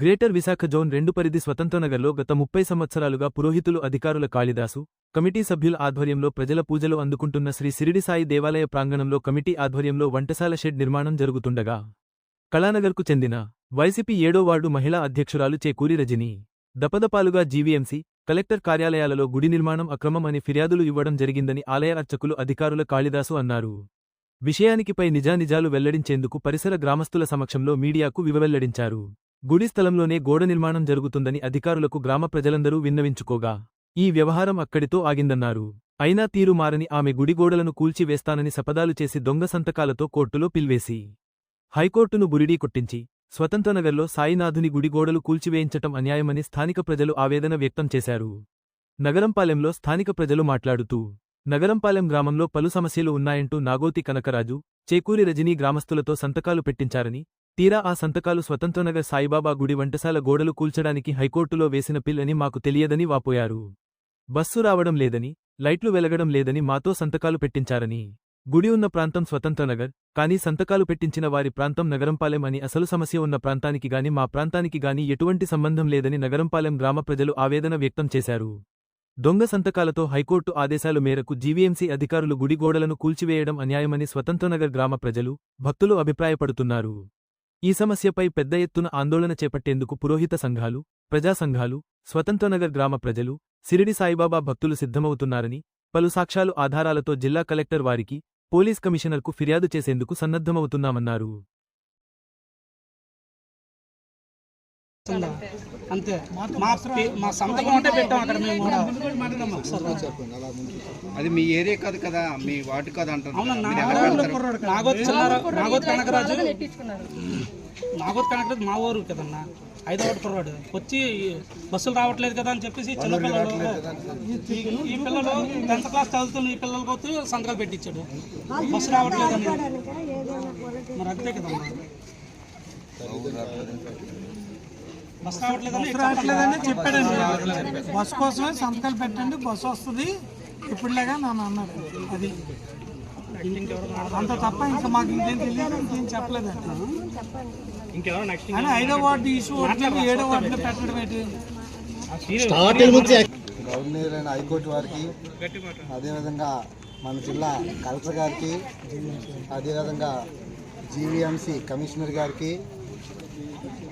Greater Visakha zone రెండు పరిధి స్వతంత్రనగర్లో గత ముప్పై సంవత్సరాలుగా పురోహితులు అధికారుల కాళిదాసు కమిటీ సభ్యుల ఆధ్వర్యంలో ప్రజల పూజలు అందుకుంటున్న శ్రీ సిరిడి సాయి దేవాలయ ప్రాంగణంలో కమిటీ ఆధ్వర్యంలో వంటశాల షెడ్ నిర్మాణం జరుగుతుండగా కళానగర్కు చెందిన వైసీపీ ఏడో వార్డు మహిళా అధ్యక్షురాలు చేకూరి రజని దపదపాలుగా జీవీఎంసీ కలెక్టర్ కార్యాలయాలలో గుడి నిర్మాణం అక్రమం అని ఫిర్యాదులు ఇవ్వడం జరిగిందని ఆలయ అర్చకులు అధికారుల కాళిదాసు అన్నారు. విషయానికిపై నిజానిజాలు వెల్లడించేందుకు పరిసర గ్రామస్తుల సమక్షంలో మీడియాకు వివవెల్లడించారు. గుడి స్థలంలోనే గోడ నిర్మాణం జరుగుతుందని అధికారులకు గ్రామ ప్రజలందరూ విన్నవించుకోగా ఈ వ్యవహారం అక్కడితో ఆగిందన్నారు. అయినా తీరు మారని ఆమె గుడి గోడలను కూల్చివేస్తానని శపథాలు చేసి దొంగ సంతకాలతో కోర్టులో పిల్వేసి హైకోర్టును బురిడీ కొట్టించి స్వతంత్రనగర్లో సాయినాథుని గుడి గోడలు కూల్చివేయించటం అన్యాయమని స్థానిక ప్రజలు ఆవేదన వ్యక్తం చేశారు. నగరంపాలెంలో స్థానిక ప్రజలు మాట్లాడుతూ నగరంపాలెం గ్రామంలో పలు సమస్యలు ఉన్నాయంటూ నాగోతి కనకరాజు చేకూరి రజనీ గ్రామస్తులతో సంతకాలు పెట్టించారని తీరా ఆ సంతకాలు స్వతంత్రనగర్ సాయిబాబా గుడి వంటశాల గోడలు కూల్చడానికి హైకోర్టులో వేసిన పిల్ అని మాకు తెలియదని వాపోయారు. బస్సు రావడం లేదని లైట్లు వెలగడం లేదని మాతో సంతకాలు పెట్టించారని గుడి ఉన్న ప్రాంతం స్వతంత్రనగర్ కానీ సంతకాలు పెట్టించిన వారి ప్రాంతం నగరంపాలెం అని అసలు సమస్య ఉన్న ప్రాంతానికి గాని మా ప్రాంతానికి గాని ఎటువంటి సంబంధం లేదని నగరంపాలెం గ్రామ ప్రజలు ఆవేదన వ్యక్తం చేశారు. దొంగ సంతకాలతో హైకోర్టు ఆదేశాల మేరకు జీవీఎంసీ అధికారులు గుడి గోడలను కూల్చివేయడం అన్యాయమని స్వతంత్రనగర్ గ్రామ ప్రజలు భక్తులు అభిప్రాయపడుతున్నారు. ఈ సమస్యపై పెద్ద ఎత్తున ఆందోళన చేపట్టేందుకు పురోహిత సంఘాలు ప్రజా సంఘాలు స్వతంత్రనగర్ గ్రామ ప్రజలు సిరిడి సాయిబాబా భక్తులు సిద్ధమవుతున్నారని పలు సాక్ష్యాలు ఆధారాలతో జిల్లా కలెక్టర్ వారికి పోలీస్ కమిషనర్కు ఫిర్యాదు చేసేందుకు సన్నద్ధమవుతున్నామన్నారు. అంతే. మా మా సంతకం ఉంటే పెట్టాం అక్కడ మేము కూడా. అది మీ ఏరియా కాదు కదా మీ వార్డు కాదు అంటారు? నాగోత్ నాగోత్ కనకరాజు? నాగోత్ కనకరాజు మా ఊరు కదన్నా? ఐదో ఒకటి కుర్రాడు. వచ్చి బస్సులు రావట్లేదు కదా అని చెప్పేసి చిన్నపిల్లలు ఈ- ఈ పిల్లలు టెన్త్ క్లాస్ చదువుతున్న ఈ పిల్లలకి వచ్చి సంతకాలు పెట్టించాడు. బస్సు రావట్లేదు అని. మరి అంతే కదమ్మా బస్సు రావట్లేదని చెప్పాడండి. బస్ కోసమే సంతకాలు పెట్టండి బస్సు వస్తుంది. ఇప్పుడులాగా నన్ను అన్నారు. అది. అంత తప్ప ఇంకా మాకు ఇంకేం తెలియదు ఇంకేం నెక్స్ట్ అని ఐదో వార్డు ఇష్యూ ఒకటి ఏడో వార్డులో పెట్టడం ఏంటి? గవర్నర్ హైకోర్టు వారికి అదేవిధంగా మన జిల్లా కలెక్టర్ గారికి అదేవిధంగా జీవీఎంసీ కమిషనర్ గారికి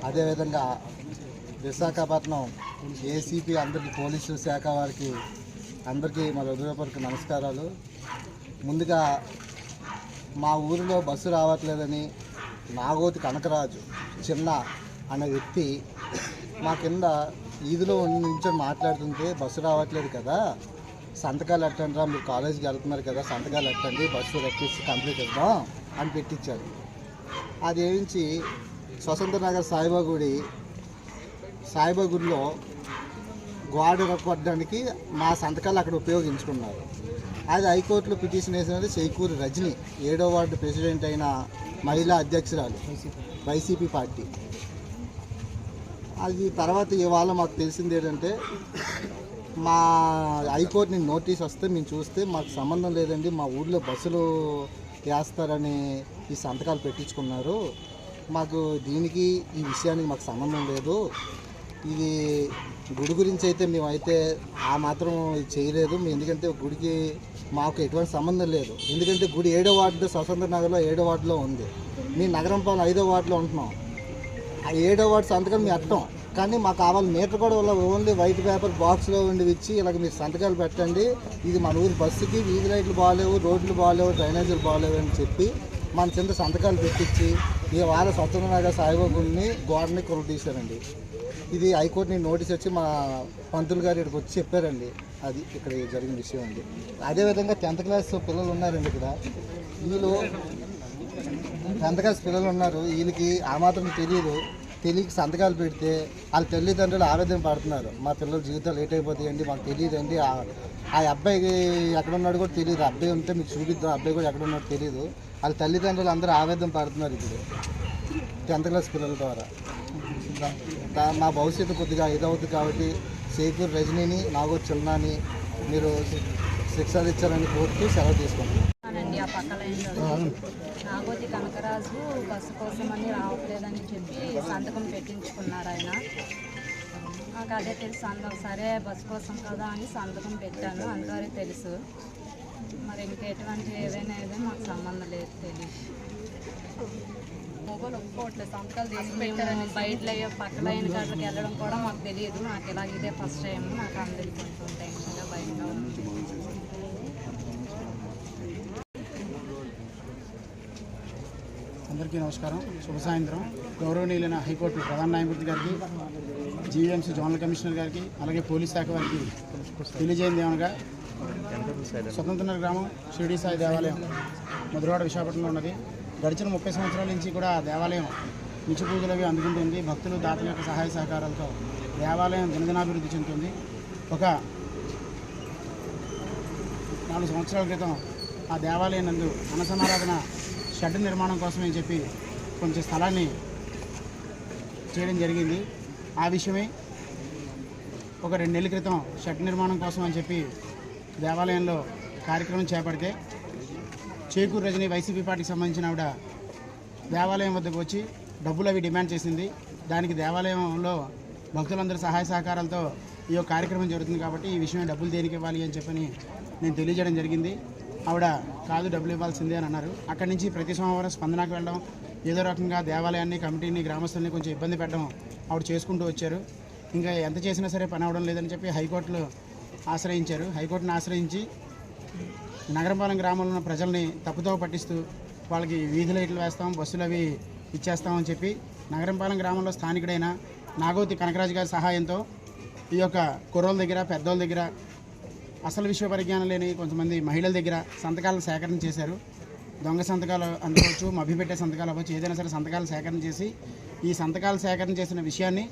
అదేవిధంగా విశాఖపట్నం ఏసీపీ అందరికీ పోలీసు శాఖ వారికి అందరికీ మా హృదయపూర్వక నమస్కారాలు. ముందుగా మా ఊరిలో బస్సు రావట్లేదని నాగోతి కనకరాజు చిన్న అనే వ్యక్తి మా కింద ఈదిలో నించొని మాట్లాడుతుంటే బస్సు రావట్లేదు కదా సంతకాలు ఎట్టండి రా మీరు కాలేజీకి వెళ్తున్నారు కదా సంతకాలు ఎట్టండి బస్సు రప్పించి కంప్లీట్ ఇద్దాం అని పెట్టించారు అది ఏమించి స్వతంత్ర నగర్ సాయిబా గుడి సాయిబా గుడిలో గోడ కొట్టడానికి మా సంతకాలు అక్కడ ఉపయోగించుకున్నారు. అది హైకోర్టులో పిటిషన్ వేసినది చేకూరి రజని ఏడో వార్డు ప్రెసిడెంట్ అయిన మహిళా అధ్యక్షురాలు వైసీపీ పార్టీ. అది తర్వాత ఇవాళ మాకు తెలిసింది ఏంటంటే మా హైకోర్టు నోటీస్ వస్తే మేము చూస్తే మాకు సంబంధం లేదండి మా ఊర్లో బస్సులు వేస్తారని ఈ సంతకాలు పెట్టించుకున్నారు. మాకు దీనికి ఈ విషయానికి మాకు సంబంధం లేదు. ఇది గుడి గురించి అయితే మేమైతే ఆ మాత్రం చేయలేదు. ఎందుకంటే గుడికి మాకు ఎటువంటి సంబంధం లేదు. ఎందుకంటే గుడి ఏడో వార్డు స్వతంత్ర నగర్లో ఏడో వార్డులో ఉంది. మీ నగరం పాలన ఐదో వార్డులో ఉంటున్నాం. ఆ ఏడో వార్డు సంతకం మీ అట్టం కానీ మాకు కావాలి మీటర్ కూడా వల్ల ఓన్లీ వైట్ పేపర్ బాక్స్లో ఉండి ఇచ్చి ఇలాగ మీరు సంతకాలు పెట్టండి. ఇది మన ఊరి బస్సుకి వీధి లైట్లు బాగాలేవు రోడ్లు బాగాలేవు డ్రైనేజీలు బాగాలేవు అని చెప్పి మన కింద సంతకాలు పెట్టించి ఈ వారం స్వతంత్ర నగర్ సాయిబాబుని గోడని కొలు తీశారండి ఇది హైకోర్టుని నోటీస్ వచ్చి మా పంతులు గారు ఇక్కడికి వచ్చి చెప్పారండి. అది ఇక్కడ జరిగిన విషయం అండి. అదేవిధంగా టెన్త్ క్లాస్ పిల్లలు ఉన్నారండి ఇక్కడ. వీళ్ళు టెన్త్ క్లాస్ పిల్లలు ఉన్నారు. వీళ్ళకి ఆ మాత్రం తెలియదు. తెలియక సంతకాలు పెడితే వాళ్ళ తల్లిదండ్రులు ఆవేదన పడుతున్నారు. మా పిల్లల జీవితాలు లేట్ అయిపోతాయండి మాకు తెలియదండి. ఆ ఆ అబ్బాయికి ఎక్కడ ఉన్నాడు కూడా తెలియదు. అబ్బాయి ఉంటే మీకు చూపిద్దాం. అబ్బాయి కూడా ఎక్కడ ఉన్నాడో తెలియదు. వాళ్ళ తల్లిదండ్రులు అందరూ ఆవేదన పడుతున్నారు ఇప్పుడు టెన్త్ క్లాస్ పిల్లల ద్వారా. నా భవిష్యత్తు కొద్దిగా ఇదవుతుంది కాబట్టి సేకూర్ రజనీని నాగో చిన్నాని మీరు శిక్షలు ఇచ్చారని కోరుతూ సెలవు తీసుకుంటాను అవునండి ఆ పక్కల నాగోతి కనకరాజు బస్సు కోసం అని రావట్లేదని చెప్పి సంతకం పెట్టించుకున్నారు ఆయన. నాకు అదే తెలుసు అంత సరే బస్సు కోసం కదా అని సంతకం పెట్టాను అంతవరకు తెలుసు. మరి ఇంకా ఎటువంటి ఏదైనా ఏదో మాకు సంబంధం లేదు తెలియదు. మొగలు ఒప్పుకోవట్లేదు. సంతకాలు తీసి పెట్టారని బయట పక్క లైన్ కాళ్ళకి వెళ్ళడం కూడా మాకు తెలియదు. నాకు ఇలా ఇదే ఫస్ట్ టైం నాకు అందరికి కొంచెం టెన్షన్గా బయట అందరికీ నమస్కారం. శుభ సాయంత్రం. గౌరవనీయులైన హైకోర్టు ప్రధాన న్యాయమూర్తి గారికి జీవీఎంసీ జోనల్ కమిషనర్ గారికి అలాగే పోలీస్ శాఖ వారికి తెలియజేయండి ఏమనగా. స్వతంత్ర గ్రామం షిరిడి సాయి దేవాలయం మధురవాడ విశాఖపట్నంలో ఉన్నది. గడిచిన ముప్పై సంవత్సరాల నుంచి కూడా దేవాలయం నిత్య పూజలు అవి అందుకుంటుంది. భక్తులు దాతల యొక్క సహాయ సహకారాలతో దేవాలయం దినదినాభివృద్ధి చెందుతుంది. ఒక నాలుగు సంవత్సరాల క్రితం ఆ దేవాలయం నందు అనసమారాధన షెడ్ నిర్మాణం కోసమని చెప్పి కొంచెం స్థలాన్ని చేయడం జరిగింది. ఆ విషయమే ఒక రెండు నెలల క్రితం షెడ్ నిర్మాణం కోసం అని చెప్పి దేవాలయంలో కార్యక్రమం చేపడితే చేకూరు రజని వైసీపీ పార్టీకి సంబంధించిన ఆవిడ దేవాలయం వద్దకు వచ్చి డబ్బులు అవి డిమాండ్ చేసింది. దానికి దేవాలయంలో భక్తులందరి సహాయ సహకారాలతో ఈ యొక్క కార్యక్రమం జరుగుతుంది కాబట్టి ఈ విషయం డబ్బులు దేనికి ఇవ్వాలి అని చెప్పని నేను తెలియజేయడం జరిగింది. ఆవిడ కాదు డబ్బులు ఇవ్వాల్సిందే అని అన్నారు. అక్కడి నుంచి ప్రతి సోమవారం స్పందనకు వెళ్ళడం ఏదో రకంగా దేవాలయాన్ని కమిటీని గ్రామస్తుల్ని కొంచెం ఇబ్బంది పెట్టడం ఆవిడ చేసుకుంటూ వచ్చారు. ఇంకా ఎంత చేసినా సరే పని అవడం లేదని చెప్పి హైకోర్టులో ఆశ్రయించారు. హైకోర్టును ఆశ్రయించి నగరపాలెం గ్రామంలో ఉన్న ప్రజల్ని తప్పుతో పట్టిస్తూ వాళ్ళకి వీధి లైట్లు వేస్తాం బస్సులు అవి ఇచ్చేస్తామని చెప్పి నగరంపాలెం గ్రామంలో స్థానికుడైన నాగోతి కనకరాజు గారి సహాయంతో ఈ యొక్క కుర్రోళ్ళ దగ్గర పెద్దోళ్ళ దగ్గర అసలు విషయ పరిజ్ఞానం లేని కొంతమంది మహిళల దగ్గర సంతకాలను సేకరణ చేశారు. దొంగ సంతకాలు అందుకోవచ్చు మభ్యపెట్టే సంతకాలు అవ్వచ్చు ఏదైనా సరే సంతకాలు సేకరణ చేసి ఈ సంతకాలు సేకరణ చేసిన విషయాన్ని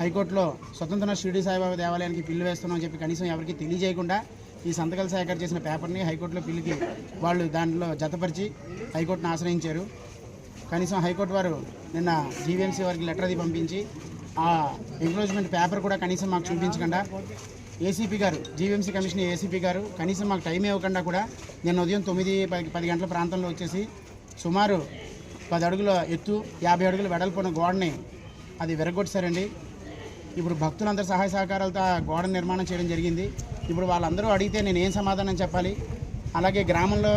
హైకోర్టులో స్వతంత్ర షిరిడి సాయిబాబా దేవాలయానికి పిల్లు వేస్తున్నామని చెప్పి కనీసం ఎవరికి తెలియజేయకుండా ఈ సంతకాలు సేకరణ చేసిన పేపర్ని హైకోర్టులో పిలిపి వాళ్ళు దాంట్లో జతపరిచి హైకోర్టును ఆశ్రయించారు. కనీసం హైకోర్టు వారు నిన్న జీవీఎంసీ వారికి లెటర్ అది పంపించి ఆ ఎంక్రోచ్మెంట్ పేపర్ కూడా కనీసం మాకు చూపించకుండా ఏసీపీ గారు జీవీఎంసీ కమిషన్ ఏసీపీ గారు కనీసం మాకు టైం ఇవ్వకుండా కూడా నిన్న ఉదయం తొమ్మిది పది పది గంటల ప్రాంతంలో వచ్చేసి సుమారు పది అడుగుల ఎత్తు యాభై అడుగుల వెడల్పున్న గోడని అది విరగొట్టారండి ఇప్పుడు భక్తులందరి సహాయ సహకారాలతో గోడ నిర్మాణం చేయడం జరిగింది. ఇప్పుడు వాళ్ళందరూ అడిగితే నేను ఏం సమాధానం చెప్పాలి? అలాగే గ్రామంలో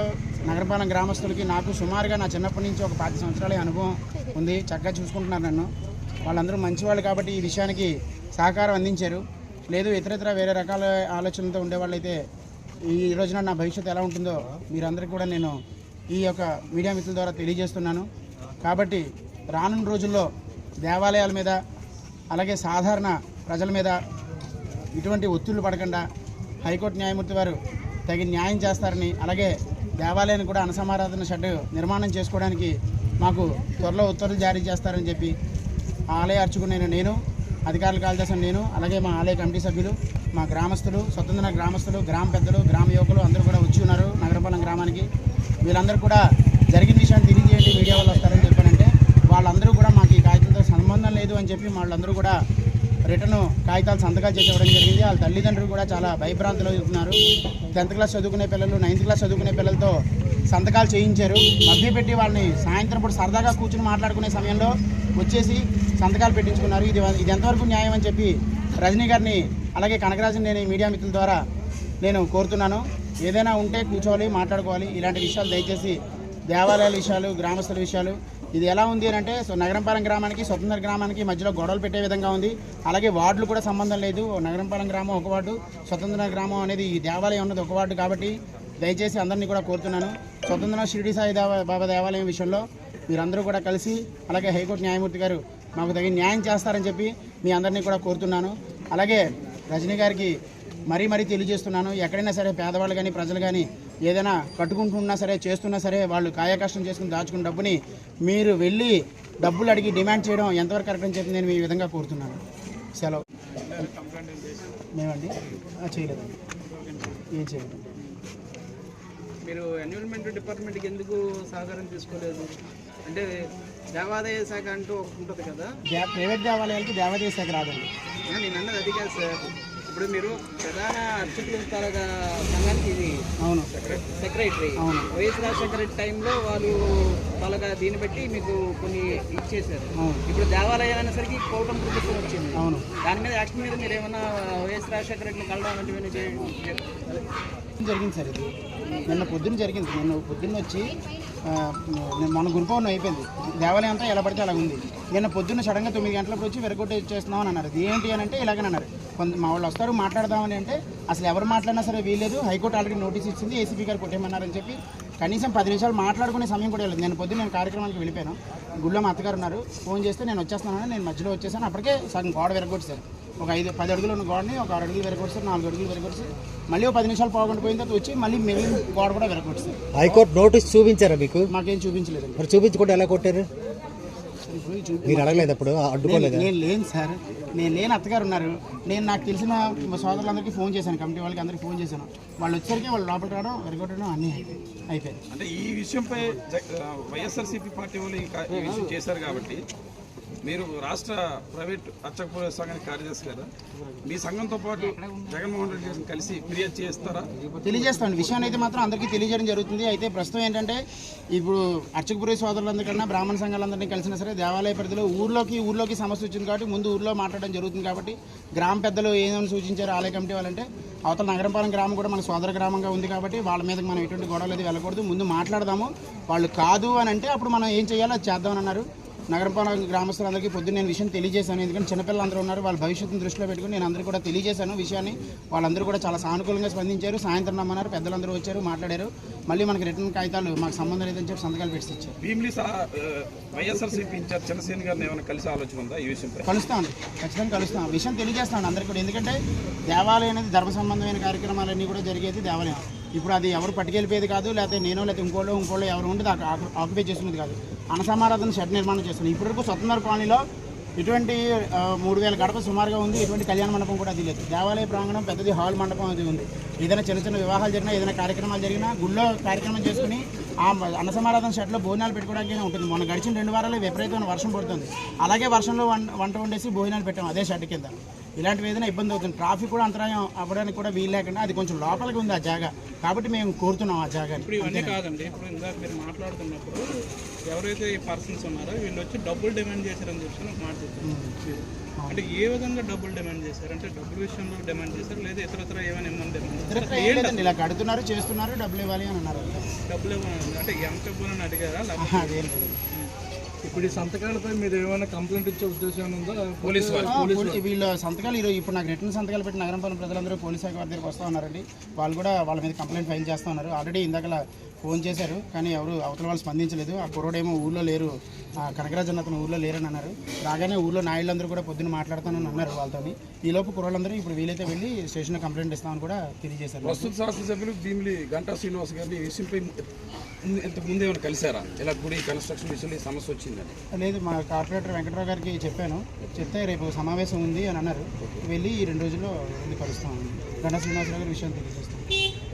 నగరపాలన గ్రామస్తులకి నాకు సుమారుగా నా చిన్నప్పటి నుంచి ఒక పది సంవత్సరాల అనుభవం ఉంది. చక్కగా చూసుకుంటున్నారు నన్ను. వాళ్ళందరూ మంచివాళ్ళు కాబట్టి ఈ విషయానికి సహకారం అందించారు. లేదు ఇతరత్ర వేరే రకాల ఆలోచనలతో ఉండేవాళ్ళైతే ఈ రోజున నా భవిష్యత్తు ఎలా ఉంటుందో మీరందరికీ కూడా నేను ఈ యొక్క మీడియా మిత్రుల ద్వారా తెలియజేస్తున్నాను. కాబట్టి రానున్న రోజుల్లో దేవాలయాల మీద అలాగే సాధారణ ప్రజల మీద ఇటువంటి ఒత్తిళ్ళు పడకుండా హైకోర్టు న్యాయమూర్తి వారు తగిన న్యాయం చేస్తారని అలాగే దేవాలయాన్ని కూడా అనసమారాధన షెడ్ నిర్మాణం చేసుకోవడానికి మాకు త్వరలో ఉత్తర్వులు జారీ చేస్తారని చెప్పి ఆ ఆలయ అర్చుకునే నేను అధికారులు కాల్ చేసిన నేను అలాగే మా ఆలయ కమిటీ సభ్యులు మా గ్రామస్తులు స్వతంత్ర గ్రామస్తులు గ్రామ పెద్దలు గ్రామ యువకులు అందరూ కూడా వచ్చి ఉన్నారు నగరపాలెం గ్రామానికి. వీళ్ళందరూ కూడా జరిగిన విషయాన్ని తెలియజేయండి మీడియా వాళ్ళు వస్తారని చెప్పి వాళ్ళందరూ కూడా మాకు ఈ కాగితంతో సంబంధం లేదు అని చెప్పి వాళ్ళందరూ కూడా రిటర్న్ కాగితాలు సంతకాలు చేసి ఇవ్వడం జరిగింది. వాళ్ళ తల్లిదండ్రులు కూడా చాలా భయభ్రాంతులు అవుతున్నారు. టెన్త్ క్లాస్ చదువుకునే పిల్లలు నైన్త్ క్లాస్ చదువుకునే పిల్లలతో సంతకాలు చేయించారు. మభ్యపెట్టి వాళ్ళని సాయంత్రం పూట సరదాగా కూర్చుని మాట్లాడుకునే సమయంలో వచ్చేసి సంతకాలు పెట్టించుకున్నారు. ఇది ఇది ఎంతవరకు న్యాయం అని చెప్పి రజనీ గారిని అలాగే కనకరాజుని నేను మీడియా మిత్రుల ద్వారా నేను కోరుతున్నాను. ఏదైనా ఉంటే కూర్చోవాలి మాట్లాడుకోవాలి. ఇలాంటి విషయాలు దయచేసి దేవాలయాల విషయాలు గ్రామస్తుల విషయాలు. ఇది ఎలా ఉంది అంటే సో నగరంపాలెం గ్రామానికి స్వతంత్ర గ్రామానికి మధ్యలో గొడవలు పెట్టే విధంగా ఉంది. అలాగే వార్డులు కూడా సంబంధం లేదు. నగరంపాలెం గ్రామం ఒక వార్డు స్వతంత్ర గ్రామం అనేది ఈ దేవాలయం ఉన్నది ఒక వార్డు కాబట్టి దయచేసి అందరినీ కూడా కోరుతున్నాను. స్వతంత్ర షిరిడి సాయి దేవ బాబా దేవాలయం విషయంలో మీరందరూ కూడా కలిసి అలాగే హైకోర్టు న్యాయమూర్తి గారు మాకు తగిన న్యాయం చేస్తారని చెప్పి మీ అందరినీ కూడా కోరుతున్నాను. అలాగే రజనీ గారికి మరీ మరీ తెలియజేస్తున్నాను. ఎక్కడైనా సరే పేదవాళ్ళు కానీ ప్రజలు కానీ ఏదైనా కట్టుకుంటున్నా సరే చేస్తున్నా సరే వాళ్ళు కాయకష్టం చేసుకుని దాచుకున్న డబ్బుని మీరు వెళ్ళి డబ్బులు అడిగి డిమాండ్ చేయడం ఎంతవరకు కరెక్ట్ అని చెప్పి నేను ఈ విధంగా కోరుతున్నాను. సెలవు. మేమండి. ఆ, చేయలేదండి. ఏం చేయలేదు మీరు ఎన్విరాన్మెంట్ డిపార్ట్మెంట్కి ఎందుకు సహకారం తీసుకోలేదు? అంటే దేవాదాయ శాఖ అంటూ ఉంటుంది కదా. ప్రైవేట్ దేవాలయాలకి దేవాదాయ శాఖ రాదండి. నేను అన్నది అది కాదు సార్. ఇప్పుడు మీరు ప్రధాన అర్చకుల సంఘానికి ఇది. అవును. సెక్రటరీ. అవును. వైఎస్ రాజశేఖర రెడ్డి టైంలో వాళ్ళు తలగా దీన్ని బట్టి మీకు కొన్ని ఇచ్చేసారు అవును. ఇప్పుడు దేవాలయం అనేసరికి కోటం ప్రభుత్వం వచ్చింది. అవును. దాని మీద యాక్షన్ మీద మీరు ఏమన్నా వైఎస్ రాజశేఖర రెడ్డిని కలవడం వంటివి చేయడం జరిగింది సార్ ఇది. నిన్న పొద్దున్న జరిగింది. నిన్న పొద్దున్న వచ్చి మన గురు అయిపోయింది. దేవాలయం అంతా ఎలా పడితే అలా ఉంది నిన్న పొద్దున్న సడన్గా తొమ్మిది గంటలకు వచ్చి వెరగొట్టే చేస్తున్నాం అని అన్నారు. ఏంటి అని అంటే ఇలాగని అన్నారు. కొంత మా వాళ్ళు వస్తారు మాట్లాడదామని అంటే అసలు ఎవరు మాట్లాడినా సరే వీలేదు హైకోర్టు ఆల్రెడీ నోటీస్ ఇచ్చింది ఏసీపీ గారు కొట్టేయమన్నారని చెప్పి కనీసం పది నిమిషాలు మాట్లాడుకునే సమయం కూడా లేదు. నేను పొద్దున్న నేను కార్యక్రమానికి వెళ్ళిపోయాను. గుళ్ళో మా అత్తగారు ఉన్నారు. ఫోన్ చేస్తే నేను వచ్చేస్తున్నాను నేను మధ్యలో వచ్చేసాను. అప్పటికే సగం గోడ విరగొట్టేశారు. ఒక ఐదు పది అడుగులు ఉన్న గోడని ఒక ఆరు అడుగులు విరగొట్టేశారు నాలుగు అడుగులు విరగొట్టేసి మళ్ళీ ఒక పది నిమిషాలు పోగొట్టు పోయిన తర్వాత వచ్చి మళ్ళీ మిగిలిన గోడ కూడా విరగొట్టేశారు హైకోర్టు నోటీస్ చూపించారా మీకు? మాకేం చూపించలేదు మరి చూపించకుండా ఎలా కొట్టారు? మీరు అడగలేదు అప్పుడు అడ్డుకోలేదా? నేను లేను సార్. నేను లేని అత్తగారు ఉన్నారు. నేను నాకు తెలిసిన మా సోదరులందరికీ ఫోన్ చేశాను కమిటీ వాళ్ళకి అందరికీ ఫోన్ చేశాను. వాళ్ళు వచ్చేసరికి వాళ్ళు లోపల రావడం విరగొట్టడం అన్నీ అయిపోయాయి అయిపోయాయి. అంటే ఈ విషయంపై వైఎస్ఆర్సీపీ పార్టీ వాళ్ళు ఇంకా ఈ విషయం చేశారు కాబట్టి మీరు రాష్ట్ర ప్రైవేట్ అర్చకపోయే సంఘానికి కార్యదర్శి కదా మీ సంఘంతో పాటు జగన్మోహన్ రెడ్డి గారిని కలిసి ఫిర్యాదు చేస్తారా? తెలియజేస్తాను విషయాన్ని అయితే మాత్రం అందరికీ తెలియజేయడం జరుగుతుంది. అయితే ప్రస్తుతం ఏంటంటే ఇప్పుడు అర్చకపురి సోదరులందరికన్నా బ్రాహ్మణ సంఘాలందరినీ కలిసినా సరే దేవాలయ పరిధిలో ఊర్లోకి ఊర్లోకి సమస్య వచ్చింది కాబట్టి ముందు ఊర్లో మాట్లాడడం జరుగుతుంది కాబట్టి గ్రామ పెద్దలు ఏమని సూచించారు ఆలయ కమిటీ వాళ్ళంటే అవతల నగరపాలెం గ్రామం కూడా మన సోదర గ్రామంగా ఉంది కాబట్టి వాళ్ళ మీదకి మనం ఎటువంటి గొడవలు అది వెళ్ళకూడదు. ముందు మాట్లాడదాము. వాళ్ళు కాదు అని అంటే అప్పుడు మనం ఏం చేయాలో చేద్దామని అన్నారు. నగరపాలెం గ్రామస్తులందరికీ పొద్దున్న నేను విషయం తెలియజేశాను. ఎందుకంటే చిన్నపిల్లలు అందరూ ఉన్నారు. వాళ్ళ భవిష్యత్తును దృష్టిలో పెట్టుకుని నేను అందరికీ కూడా తెలియజేశాను విషయాన్ని. వాళ్ళందరూ కూడా చాలా సానుకూలంగా స్పందించారు. సాయంత్రం రమ్మన్నారు. పెద్దలందరూ వచ్చారు మాట్లాడారు. మళ్ళీ మనకి రిటర్న్ కాగితాలు మాకు సంబంధం లేదని చెప్పి సంతకాలు పెట్టి ఇచ్చారు. వైఎస్ఆర్సీపీ ఇన్ఛార్జ్ చంద్రసేన్ గారిని ఏమైనా కలిసి ఆలోచన ఉందా ఈ విషయంపై కలుస్తామండి ఖచ్చితంగా కలుస్తాం. విషయం తెలియజేస్తాను అందరికీ కూడా. ఎందుకంటే దేవాలయం అనేది ధర్మ సంబంధమైన కార్యక్రమాలన్నీ కూడా జరిగేది దేవాలయం. ఇప్పుడు అది ఎవరు పట్టుకెళ్ళిపోయేది కాదు లేకపోతే నేను లేకపోతే ఇంకోళ్ళు ఇంకోళ్ళు ఎవరు ఉండదు ఆక్యుపై చేసుకునేది కాదు. అనసమారాధన షెడ్ నిర్మాణం చేస్తున్నాం ఇప్పటివరకు స్వతంత్ర కాలనీలో ఇటువంటి మూడు వేల గడప సుమారుగా ఉంది. ఇటువంటి కళ్యాణ మండపం కూడా అది లేదు. దేవాలయ ప్రాంగణం పెద్దది హాల్ మండపం అది ఉంది. ఏదైనా చిన్న చిన్న వివాహాలు జరిగినా ఏదైనా కార్యక్రమాలు జరిగినా గుళ్ళో కార్యక్రమం చేసుకుని ఆ అన్నసమారాధన షెడ్లో భోజనాలు పెట్టుకోవడానికి ఉంటుంది. మొన్న గడిచిన రెండు వారాలు విపరీతమైన వర్షం పడుతుంది. అలాగే వర్షంలో వంట వండేసి భోజనాలు పెట్టాం అదే షెడ్ కింద. ఇలాంటివి ఏదైనా ఇబ్బంది అవుతుంది. ట్రాఫిక్ కూడా అంతరాయం అవ్వడానికి కూడా వీలు లేకుండా అది కొంచెం లోపలికి ఉంది ఆ జాగా. కాబట్టి మేము కోరుతున్నాం ఆ జాగాని. ఇప్పుడు ఇవన్నీ కాదండి. ఇప్పుడు ఇందాక మీరు మాట్లాడుతున్నప్పుడు ఎవరైతే ఈ పర్సన్స్ ఉన్నారో వీళ్ళు వచ్చి డబ్బులు డిమాండ్ చేశారని చెప్పి ఒక మాట చెప్పారు. అంటే ఏ విధంగా డబ్బులు డిమాండ్ చేశారు? అంటే డబ్బుల విషయంలో డిమాండ్ చేశారు లేదా ఇతర ఇతర ఏమైనా ఏమైనా డిమాండ్ ఇలా కడుతున్నారు చేస్తున్నారు డబ్బులు ఇవ్వాలి అని అన్నారు డబ్బులు ఇవ్వమని అంటే ఎంత ఇవ్వాలని అడిగారా లేకపోతే ఆహా, అదేం లేదు ఇప్పుడు ఈ సంతకాలపై మీరు ఏమైనా కంప్లైంట్ ఇచ్చే ఉద్దేశం ఉందా? పోలీసు వారు ఆ, పోలీ- వీళ్ళ. సంతకాలు ఈరోజు ఇప్పుడు నాకు రిటర్న్ సంతకాలు పెట్టి నగరంపాలెం ప్రజలందరూ పోలీస్ శాఖ వారి దగ్గరికి వస్తూ ఉన్నారండి. వాళ్ళు కూడా వాళ్ళ మీద కంప్లైంట్ ఫైల్ చేస్తూ ఉన్నారు. ఆల్రెడీ ఇందాక ఫోన్ చేశారు కానీ ఎవరు అవతల వాళ్ళు స్పందించలేదు. ఆ కుర్రోడేమో ఊళ్ళో లేరు. ఆ కనకరాజు అన్న అతను ఊళ్ళో లేరని అన్నారు. రాగానే ఊళ్ళో నాయుళ్ళందరూ కూడా పొద్దున్న మాట్లాడతానని అన్నారు వాళ్ళతో ఈ లోపు కుర్రోళ్ళందరూ ఇప్పుడు వీలైతే వెళ్ళి స్టేషన్లో కంప్లైంట్ ఇస్తామని కూడా తెలియజేశారు. ప్రస్తుత శాసనసభ్యులు భీమిలి గంటా శ్రీనివాస్ గారిని విషయంపై ఇంతకు ముందు ఏమైనా కలిసారా ఇలా గుడి కన్స్ట్రక్షన్ విషయంలో సమస్య వచ్చిందని? లేదు మా కార్పొరేటర్ వెంకటరావు గారికి చెప్పాను. చెప్తే రేపు సమావేశం ఉంది అని అన్నారు. వెళ్ళి ఈ రెండు రోజుల్లో వెళ్ళి కలుస్తాం. గంటా శ్రీనివాసరావు గారి విషయం తెలియజేస్తాం.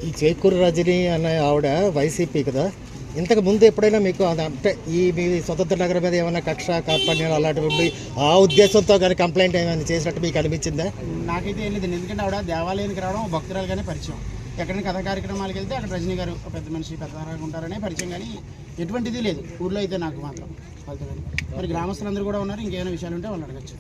ఈ చేకూరు రజని అనే ఆవిడ వైసీపీ కదా. ఇంతకు ముందు ఎప్పుడైనా మీకు అది అంటే ఈ మీ స్వతంత్ర నగరం మీద ఏమైనా కక్ష కార్పణ్యాలు అలాంటివి ఉండి ఆ ఉద్దేశంతో కానీ కంప్లైంట్ ఏమైనా చేసినట్టు మీకు అనిపించిందా? నాకైతే ఏం లేదు ఎందుకంటే ఆవిడ దేవాలయానికి రావడం భక్తురాలుగానే పరిచయం. ఎక్కడైనా కథ కార్యక్రమాలకు వెళ్తే అక్కడ రజనీ గారు ఒక పెద్ద మనిషి పెద్ద ఉంటారనే పరిచయం కానీ ఎటువంటిది లేదు. ఊర్లో అయితే నాకు మాత్రం. వాళ్ళతో మరి గ్రామస్తులందరూ కూడా ఉన్నారు. ఇంకేమైనా విషయాలు ఉంటే వాళ్ళు అడగచ్చు.